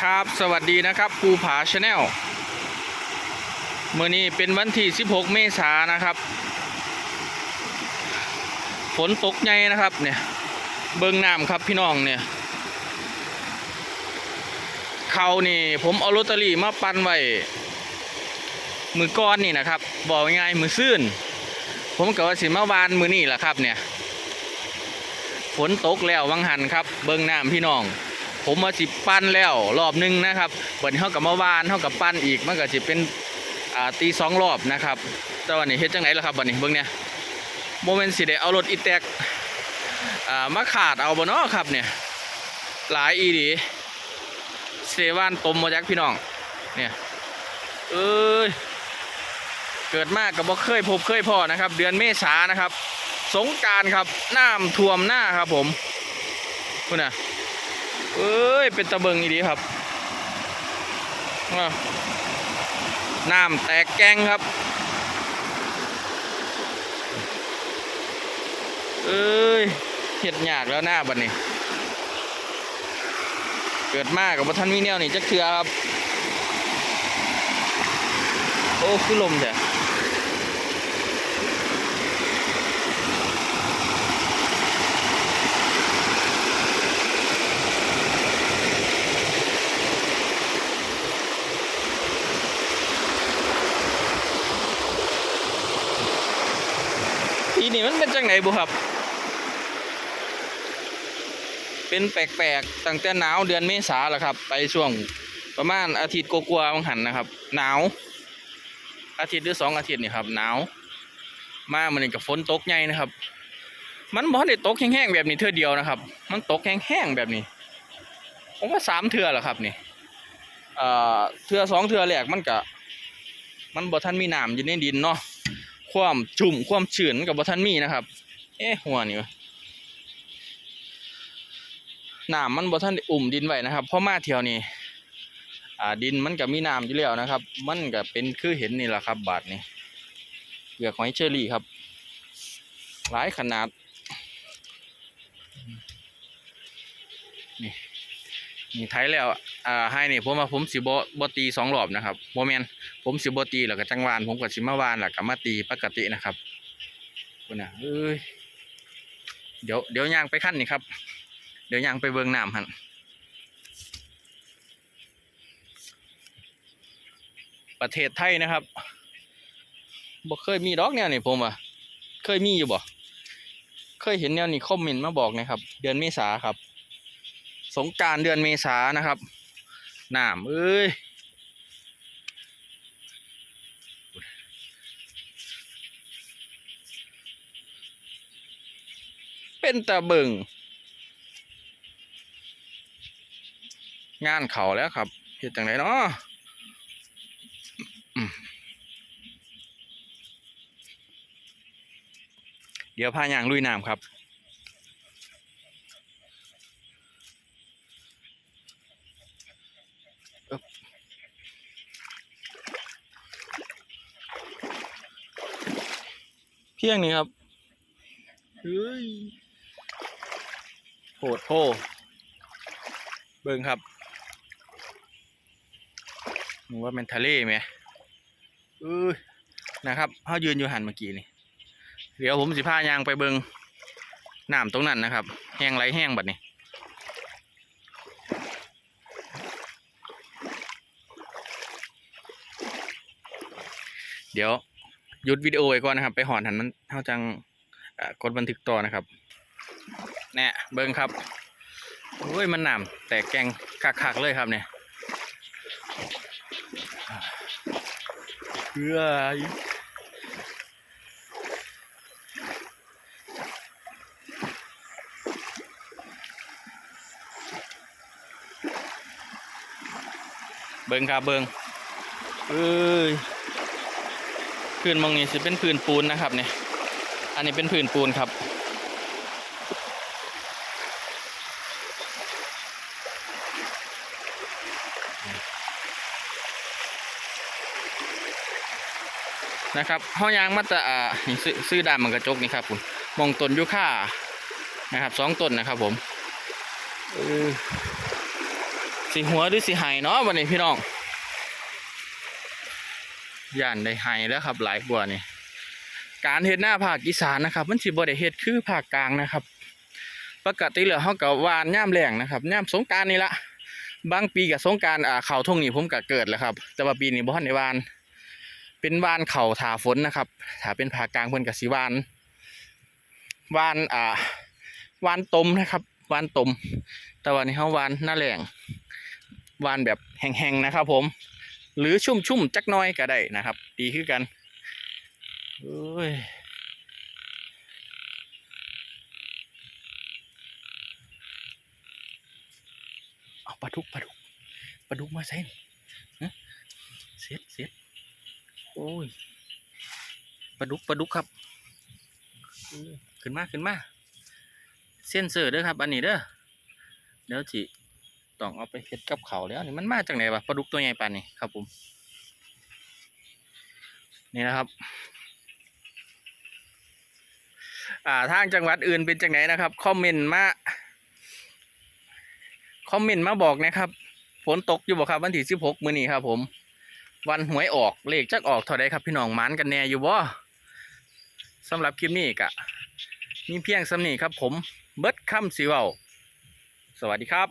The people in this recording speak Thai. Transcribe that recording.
ครับ สวัสดีนะครับภูผาชาแนลเมื่อนี้เป็นวันที่ 16 เมษายนนะครับ ฝนตกใหญ่นะครับเนี่ยเบิงน้ำครับพี่น้องเนี่ยเขานี่ผมเอาลอตเตอรี่มาปันไว้มือก้อนนี่นะครับ บอกง่ายมือซื่นผมกับว่าสิมาวานมือนี่แหละครับเนี่ยฝนตกแล้ววังหันครับ เบิงน้ำพี่น้อง ผมมาสิปั้นแล้วรอบหนึงนะครับวันนี้เขากับมาวานเขากับปั้นอีกมันก็จะเป็นตีสองรอบนะครับแต่วันนี้เฮ็ดจังไหนล่ะครับวันนี้เบิ่งเนี่ยโมเมนต์สิได้เอารถอีแตกมาขาดเอาบ่เนาะครับเนี่ยหลายอีดีเสวานตมมาจากพี่น้องเนี่ยเอ้ยเกิดมากกับบ่เคยพบเคยพอนะครับ เดือนเมษานะครับ สงการครับน้ำท่วมหน้าครับผมคุณน่ะ เอ้ย เป็นตะเบิงอีดีครับน้ำแตกแกงครับ เอ้ยเห็ดหยากแล้วหน้าบัดนี้ เกิดมากกับท่านมีแนวนี่จักเทือครับ โอ้คือลมแต่อี นี่มันเป็นจังไหนบุครับ เป็นแปลกๆตั้งแต่หนาวเดือนเมษาแล้วครับ ไปช่วงประมาณอาทิตย์กว่าๆบางหันนะครับ หนาว อาทิตย์หรือสองอาทิตย์นี่ครับหนาว มามันนี่กับฝนตกใหญ่นะครับ มันบ่ได้ตกแห้งๆแบบนี้เทื่อเดียวนะครับ มันตกแห้งๆแบบนี้ผมว่าสามเทือแล้วครับนี่เอ่อเทือสองเทือแรกมันก็มันบ่ทันมีน้ำอยู่ในดินเนาะ ความชุ่มความชื้นมันกับบ่ทันมีนะครับ เอ๊ะหัวนี่วะน้ำมันบ่ทันอุ่มดินไว้นะครับพราะมาเที่ยวนี้อ่าดินมันก็มีน้ำอยู่แล้วนะครับ มันก็เป็นคือเห็นนี่แหละครับ บาดนี้เปลือกหอยเชอรี่ครับ หลายขนาดนี่นี่ไทยแล้วอ่าให้นี่ผมว่าผมสิบ่บ่ตีสองรอบนะครับโมเมนต์ ผมสิบตีแล้วก็จังหวานผมก็สิมาวานแล้วก็มาตีปกตินะครับคุณน่ะเอ้ยเดี๋ยวเดี๋ยวยางไปขั้นนี่ครับ เดี๋ยวยางไปเบิงน้ำหันประเทศไทยนะครับบ่เคยมีดอกแนวนี่ผมว่าเคยมีอยู่บ่เคยเห็นแนวนี้คอมเมนต์มาบอกนะครับ เดือนเมษาครับ สงการเดือนเมษานะครับน้ำเอ้ย เป็นตะเบิงงานเขาแล้วครับเห็ดจังไรเนาะเดี๋ยวพายางลุยน้ำครับเพียงนี้ครับเฮ้ย ดโพเบิ่งครับนึกว่าเป็นทะเลไหมเอ้ยนะครับเขายืนอยู่หันเมื่อกี้นี่เดี๋ยวผมสิพายางไปเบิงน้ำตรงนั้นนะครับ แห้งไรแห้งบัดนี้เดี๋ยวหยุดวิดีโอไว้ก่อนนะครับ ไปหอนหันมันเท่าจังกดบันทึกต่อนะครับ แน่ยเบิ้งครับโอ้ยมันหนามแตกแกงคักๆเลยครับเนี่ยเฮ้ยเบิ้งครับเบิ้งเอ้ยพื้นมองนี้สิเป็นพื้นปูนนะครับเนี่ยอันนี้เป็นพื้นปูนครับ นะครับห้อยางมาตะอ่านี่ซื้อซื้อดามมันกระจกนี่ครับผมมองต้นยูค่านะครับสองต้นนะครับผมสิหัวหรือสิไห้เนาะวันนี้พี่น้องย่านได้ไห้แล้วครับหลายกว่านี่การเฮ็ดหน้าภาคอีสานนะครับ มันสิบ่ได้เฮ็ดคือภาคกลางนะครับ ปกติแล้วเฮาก็หวานย่ามแล้งนะครับย่ามสงการนี่ละบางปีกับสงการอ่าเข้าทุ่งนี่ผมก็เกิดแล้วครับ แต่ว่าปีนี้บ่ทันได้วาน เป็นวานเข่าถาฝนนะครับถาเป็นภากลางเพิ่นก็สิหวานวานอ่าวานตมนะครับวานตม แต่วันนี้เฮาวานหน้าแรงวานแบบแห้งๆนะครับ ผม หรือชุ่มๆจักน้อยก็ได้นะครับ ดีคือกันเอ้ยเอาปลาดุกปลาดุกปลาดุกมาใส่ฮะเสียดเสียด โอ้ยปลาดุกปลาดุกครับเขึ้นมาขึ้นมาเส้นเสือเด้อครับอันนี้เด้อเดี๋ยวจิต้องเอาไปเฮ็ดกับเขาแล้วนี่มันมาจากไหนวะปลาดุกตัวใหญ่ปานนี้ครับผมนี่นะครับอ่าทางจังหวัดอื่นเป็นจังไหนนะครับคอมเมนต์มาคอมเมนต์มาบอกนะครับฝนตกอยู่บ่ครับวันที่สิบหกมื้อนี้ครับผม วันหวยออกเลขจักออกเท่าไดครับพี่น้องมานกันแน่อยู่บ่สำหรับคลิปนี้กะมีเพียงสำนีครับผมเบิร์ดคำสีเวาสวัสดีครับ